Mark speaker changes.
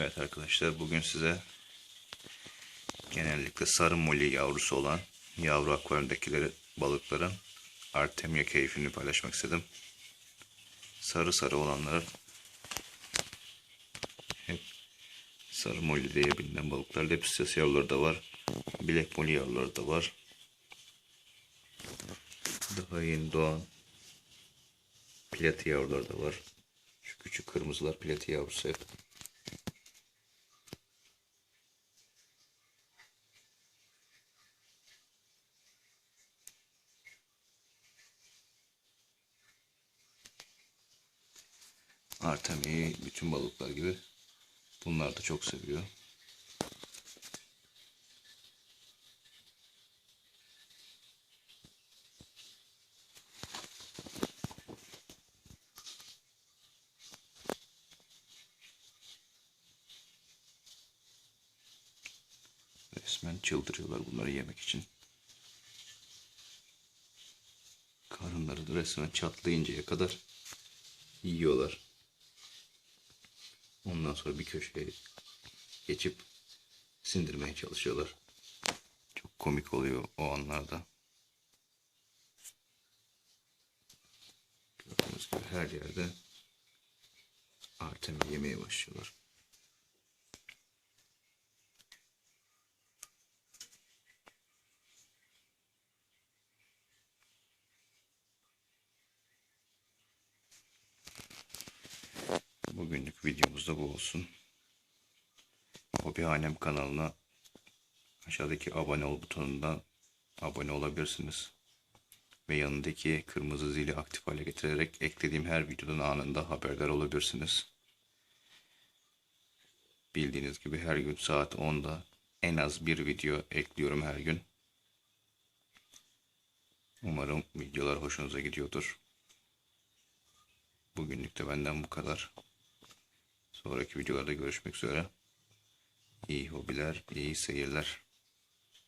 Speaker 1: Evet arkadaşlar bugün size genellikle sarı molly yavrusu olan yavru akvaryumdakileri balıkların artemia keyfini paylaşmak istedim. Sarı sarı olanlar hep sarı molly diye bilinen balıklar. Lepsius yavruları da var. Black molly yavruları da var. Daha yeni doğan plati yavruları da var. Şu küçük kırmızılar plati yavrusu hep. Artemia'yı bütün balıklar gibi bunlar da çok seviyor. Resmen çıldırıyorlar bunları yemek için. Karınları da resmen çatlayıncaya kadar yiyorlar. Ondan sonra bir köşeye geçip sindirmeye çalışıyorlar. Çok komik oluyor o anlarda. Gördüğünüz gibi her yerde Artem'i yemeye başlıyorlar. Bugünlük videomuz da bu olsun. Hobihanem kanalına aşağıdaki abone ol butonundan abone olabilirsiniz. Ve yanındaki kırmızı zili aktif hale getirerek eklediğim her videodan anında haberdar olabilirsiniz. Bildiğiniz gibi her gün saat 10'da en az bir video ekliyorum her gün. Umarım videolar hoşunuza gidiyordur. Bugünlük de benden bu kadar. Sonraki videolarda görüşmek üzere. İyi hobiler, iyi seyirler.